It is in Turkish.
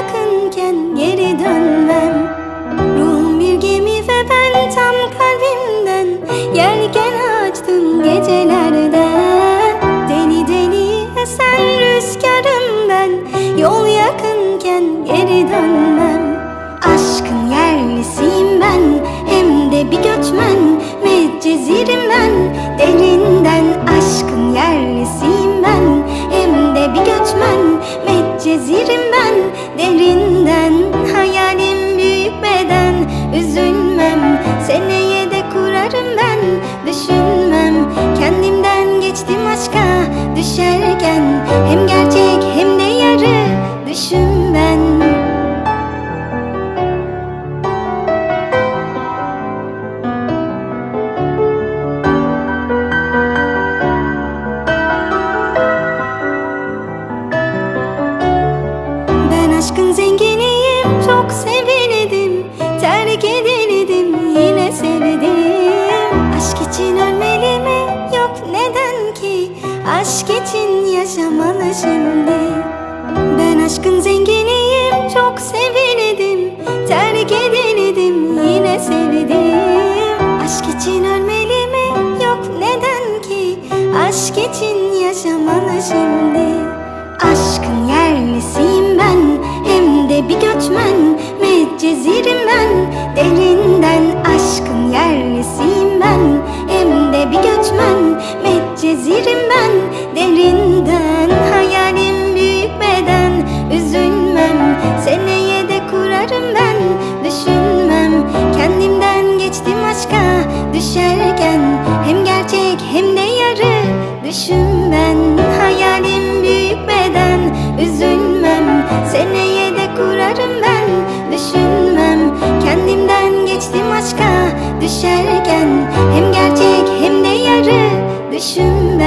yakınken geri dönmem. Ruhum bir gemi ve ben tam kalbimden. Yerken açtım gecelerde Deli deli esen rüzgarım ben. Yol yakınken geri dönmem. Aşkın yerlisiyim ben. ben derinden Hayalim büyümeden üzülmem Seneye de kurarım ben. Düşünmem Kendimden geçtim aşka düşerken. Hem gerçek hem de yarı düşün Ben zenginiyim çok sevildim Terk edildim yine sevdim Aşk için ölmeli mi? Yok neden ki? Aşk için yaşamalı şimdi Ben aşkın zenginiyim çok sevildim Terk edildim yine sevdim Aşk için ölmeli mi? Yok neden ki? Aşk için yaşamalı şimdi Medcezirim ben Derinden hayalim büyük beden. Üzülmem seneye de kurarım ben. Düşünmem kendimden geçtim aşka Düşerken. Hem gerçek hem de yarı Düşün ben. Hayalim büyük beden Üzülmem. Seneye de kurarım ben. Düşünmem kendimden geçtim aşka Düşerken. Hem gerçek hem de yarı Düşün